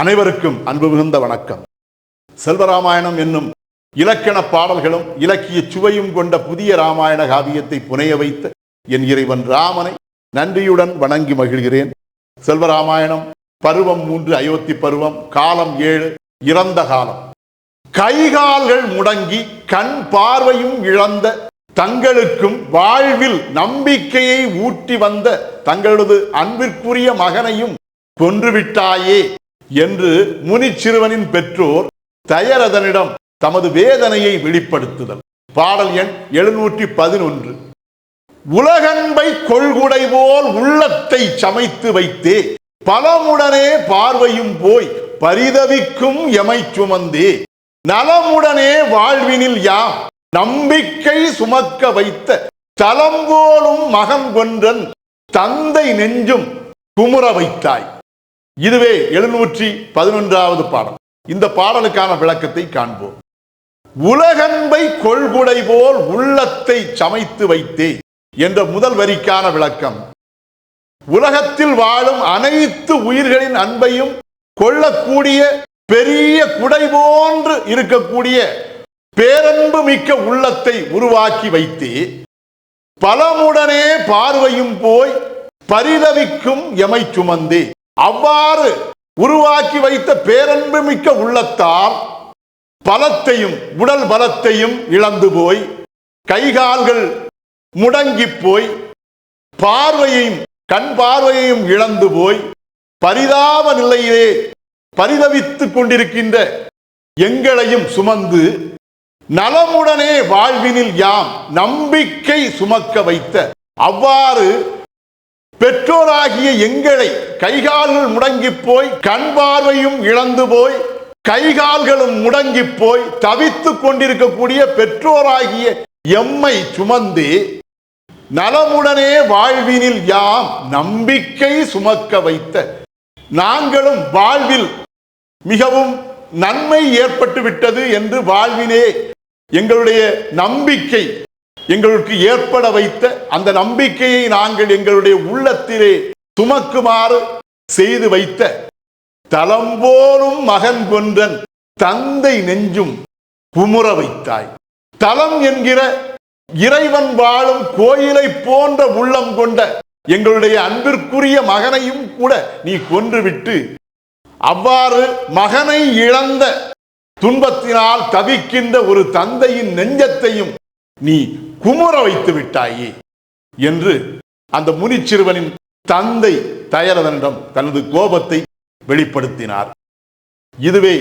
அனைவருக்கும் அன்பு மிகுந்த வணக்கம். செல்வராமாயணம் என்னும் இலக்கண பாடல்களும் இலக்கிய சுவையும் கொண்ட புதிய ராமாயண காவியத்தை புனைய வைத்த என் இறைவன் ராமனை நன்றியுடன் வணங்கி மகிழ்கிறேன். செல்வராமாயணம் பருவம் மூன்று அயோத்தி பருவம் காலம் ஏழு இறந்த காலம். கைகால்கள் முடங்கி கண் பார்வையும் இழந்த தங்களுக்கும் வாழ்வில் நம்பிக்கையை ஊட்டி வந்த தங்களது அன்பிற்குரிய மகனையும் கொன்றுவிட்டாயே. என்று முனிச்சிறுவனின் பெற்றோர் தயரதனிடம் தமது வேதனையை வெளிப்படுத்துதல். பாடல் எண் எழுநூற்றி பதினொன்று. உலகன்பை கொள்குடை போல் உள்ளத்தை சமைத்து வைத்தே பலமுடனே பார்வையும் போய் பரிதவிக்கும் எமை சுமந்தே நலமுடனே வாழ்வினில் யாம் நம்பிக்கை சுமக்க வைத்த தலம்போலும் மகன் கொன்றன் தந்தை நெஞ்சும் குமுற வைத்தாய். இதுவே எழுநூற்றி பதினொன்றாவது பாடல். இந்த பாடலுக்கான விளக்கத்தை காண்போம். உலகன்பை கொள்குடை போல் உள்ளத்தை சமைத்து வைத்தே என்ற முதல் வரிக்கான விளக்கம். உலகத்தில் வாழும் அனைத்து உயிர்களின் அன்பையும் கொள்ளக்கூடிய பெரிய குடை போன்று இருக்கக்கூடிய பேரன்பு மிக்க உள்ளத்தை உருவாக்கி வைத்தே. பலமுடனே பார்வையும் போய் பரிதவிக்கும் எமை சுமந்தே. அவ்வாறு உருவாக்கி வைத்த பேரன்பு மிக்க உள்ளத்தால் பலத்தையும் உடல் பலத்தையும் இழந்து போய் கைகால்கள் முடங்கி போய் பார்வையையும் கண் பார்வையையும் இழந்து போய் பரிதாப நிலையிலே பரிதவித்துக் கொண்டிருக்கின்ற எங்களையும் சுமந்து நலமுடனே வாழ்வினில் யாம் நம்பிக்கை சுமக்க வைத்த அவ்வாறு பெற்றோராகிய எங்களை கைகால்கள் முடங்கி போய் கண் பார்வையும் இழந்து போய் கைகால்களும் முடங்கி போய் தவித்துக் கொண்டிருக்கக்கூடிய பெற்றோராகிய எம்மை சுமந்து நலமுடனே வாழ்வினில் யாம் நம்பிக்கை சுமக்க வைத்த நாங்களும் வாழ்வில் மிகவும் நன்மை ஏற்பட்டு விட்டது என்று வாழ்வினே எங்களுடைய நம்பிக்கை எங்களுக்கு ஏற்பட வைத்த அந்த நம்பிக்கையை நாங்கள் எங்களுடைய உள்ளத்திலே சுமக்குமாறு செய்து வைத்த தலம்போலும் மகன் கொன்றன் தந்தை நெஞ்சும் குமுற வைத்தாய். தலம் என்கிற இறைவன் வாழும் கோயிலை போன்ற உள்ளம் கொண்ட எங்களுடைய அன்பிற்குரிய மகனையும் கூட நீ கொன்றுவிட்டு அவ்வாறு மகனை இழந்த துன்பத்தினால் தவிக்கின்ற ஒரு தந்தையின் நெஞ்சத்தையும் நீ குமுற வைத்து விட்டாயே என்று அந்த முனிச்சிறுவனின் தந்தை தயரதனிடம் தனது கோபத்தை வெளிப்படுத்தினார். இதுவே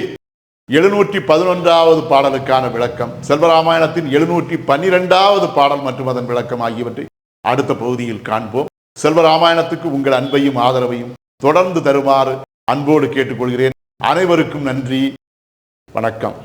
எழுநூற்றி பதினொன்றாவது பாடலுக்கான விளக்கம். செல்வராமாயணத்தின் எழுநூற்றி பன்னிரெண்டாவது பாடல் மற்றும் அதன் விளக்கம் ஆகியவற்றை அடுத்த பகுதியில் காண்போம். செல்வராமாயணத்துக்கு உங்கள் அன்பையும் ஆதரவையும் தொடர்ந்து தருமாறு அன்போடு கேட்டுக்கொள்கிறேன். அனைவருக்கும் நன்றி. வணக்கம்.